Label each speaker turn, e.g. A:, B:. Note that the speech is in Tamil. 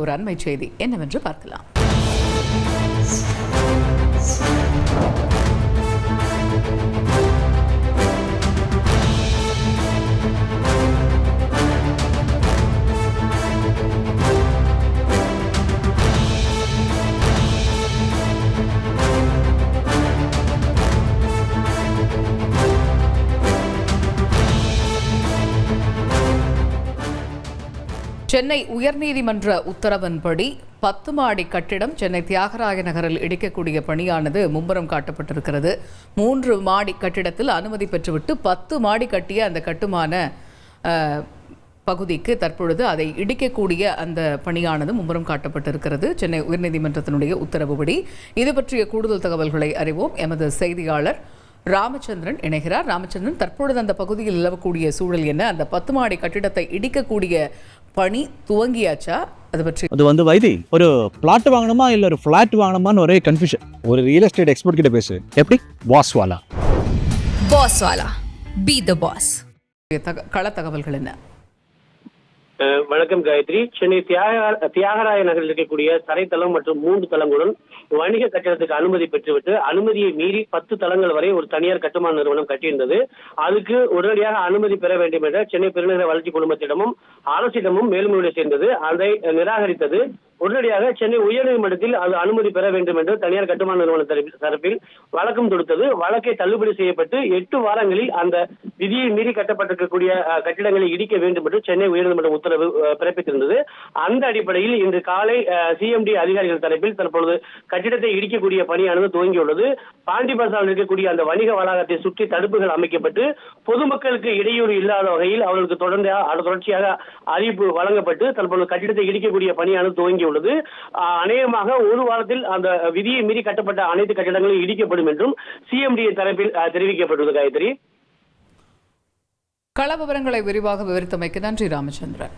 A: ஒரு அண்மை செய்தி என்னவென்று பார்க்கலாம். சென்னை உயர்நீதிமன்ற உத்தரவின்படி பத்து மாடி கட்டிடம் சென்னை தியாகராய நகரில் இடிக்கக்கூடிய பணியானது மும்முரம் காட்டப்பட்டிருக்கிறது. மூன்று மாடி கட்டிடத்தில் அனுமதி பெற்றுவிட்டு பத்து மாடி கட்டிய அந்த கட்டுமான பகுதிக்கு தற்பொழுது அதை இடிக்கக்கூடிய அந்த பணியானது மும்முரம் காட்டப்பட்டிருக்கிறது. சென்னை உயர்நீதிமன்றத்தினுடைய உத்தரவுப்படி இது பற்றிய கூடுதல் தகவல்களை அறிவோம். எமது செய்தியாளர் ராமச்சந்திரன் இணைகிறார். ராமச்சந்திரன் தற்பொழுது அந்த பகுதியில் நிலவக்கூடிய சூழல் என்ன? அந்த பத்து மாடி கட்டிடத்தை இடிக்கக்கூடிய பணி துவங்கியாச்சா? அது பற்றி
B: அது வந்து வைதி ஒரு பிளாட் வாங்கணுமா இல்ல ஒரு ஃபிளாட் வாங்கணுமான்னு ஒரே கன்ஃபியூஷன்
C: ஒரு ரியல் எஸ்டேட் எக்ஸ்பர்ட் கிட்ட பேசு.
B: எப்படி?
C: பாஸ் வாலா.
D: Boss Wala. Be the boss.
A: தக- கள தகவல்கள் என்ன?
E: வணக்கம் காயத்ரி. சென்னை தியாக தியாகராய நகரில் இருக்கக்கூடிய தரைத்தளம் மற்றும் மூன்று தளங்களுடன் வணிக கட்டிடத்துக்கு அனுமதி பெற்றுவிட்டு அனுமதியை மீறி பத்து தளங்கள் வரை ஒரு தனியார் கட்டுமான நிறுவனம் கட்டியிருந்தது. அதுக்கு உடனடியாக அனுமதி பெற வேண்டும் என்ற சென்னை பெருநகர வளர்ச்சி குழுமத்திடமும் அரசிடமும் மேல்முறையீடு செய்தது. அதை நிராகரித்தது உடனடியாக சென்னை உயர்நீதிமன்றத்தில் அது அனுமதி பெற வேண்டும் என்று தனியார் கட்டுமான நிறுவன தரப்பில் தரப்பில் வழக்கம் தொடுத்தது. வழக்கை தள்ளுபடி செய்யப்பட்டு எட்டு வாரங்களில் அந்த விதியை மீறி கட்டப்பட்டிருக்கக்கூடிய கட்டிடங்களை இடிக்க வேண்டும் என்று சென்னை உயர்நீதிமன்றம் உத்தரவு பிறப்பித்திருந்தது. அந்த அடிப்படையில் இன்று காலை சிஎம்டி அதிகாரிகள் தரப்பில் தற்பொழுது கட்டிடத்தை இடிக்கக்கூடிய பணியானது துவங்கியுள்ளது. பாண்டி பசாரில் இருக்கக்கூடிய அந்த வணிக வளாகத்தை சுற்றி தடுப்புகள் அமைக்கப்பட்டு பொதுமக்களுக்கு இடையூறு இல்லாத வகையில் அவர்களுக்கு தொடர்ந்து தொடர்ச்சியாக அறிவிப்பு வழங்கப்பட்டு தற்பொழுது கட்டிடத்தை இடிக்கக்கூடிய பணியானது துவங்கியுள்ளது. உள்ளது. அநேகமாக ஒரு வாரத்தில் அந்த விதியை மீறி கட்டப்பட்ட அனைத்து கட்டிடங்களும் இடிக்கப்படும் என்றும் சிஎம்டி தரப்பில் தெரிவிக்கப்பட்டுள்ளது காயத்ரி.
A: கள விவரங்களை விரிவாக விவரித்தமைக்கு நன்றி ராமச்சந்திரன்.